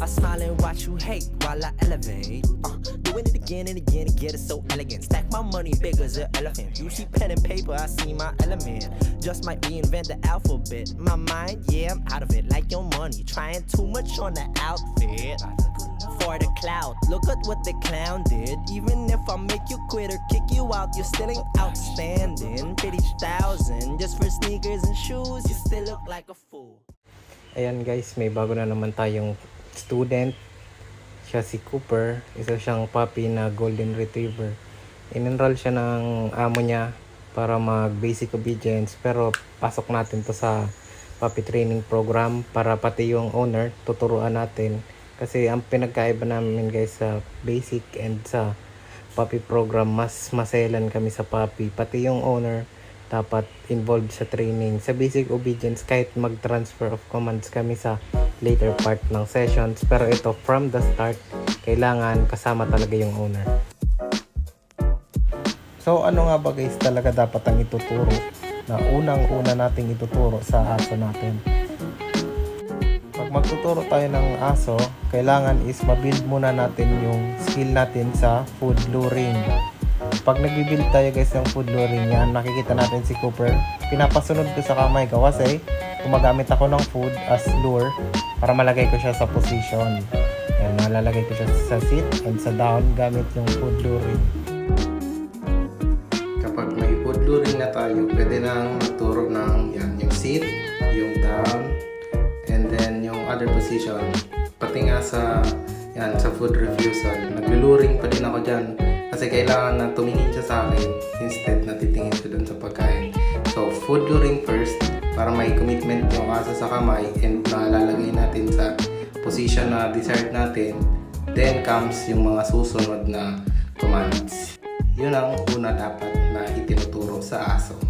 I smile and watch you hate while I elevate. Uh, doing it again and again and get it so elegant. Stack my money big as an elephant. You see pen and paper, I see my element. Just might reinvent the alphabet. My mind, yeah, I'm out of it. Like your money, trying too much on the outfit. For the cloud, look at what the clown did. Even if I make you quit or kick you out, you're still outstanding. Pretty thousand, just for sneakers and shoes, you still look like a fool. Ayan guys, may bago na naman tayong student. Siya si Cooper. Isa siyang puppy na golden retriever. In-enroll siya ng amo niya para mag basic obedience. Pero pasok natin to sa puppy training program para pati yung owner tuturuan natin. Kasi ang pinagkaiba namin guys sa basic and sa puppy program, mas maselan kami sa puppy. Pati yung owner, dapat involved sa training. Sa basic obedience, kahit mag-transfer of commands kami sa later part ng sessions. Pero ito, from the start, kailangan kasama talaga yung owner. So, ano nga ba guys talaga dapat ang ituturo na unang-una nating ituturo sa aso natin? Pag magtuturo tayo ng aso, kailangan is mabuild muna natin yung skill natin sa food luring. Pag nag-build tayo guys ng food luring yan, nakikita natin si Cooper. Pinapasunod ko sa kamay ko kasi gumagamit ako ng food as lure para malagay ko siya sa position. Yan, nalalagay ko siya sa sit and sa down gamit yung food luring. Kapag may food luring na tayo, pwede nang magturo ng yan, yung sit, yung down, and then yung other position. Pati nga sa yan, sa food refusal, nagluluring pa din ako dyan kasi kailangan na tumingin siya sa akin instead na titingin siya dun sa pagkain. So, food luring first para may commitment yung aso sa kamay and nalalagay natin sa position na desired natin. Then comes yung mga susunod na commands. Yun ang una dapat na itinuturo sa aso.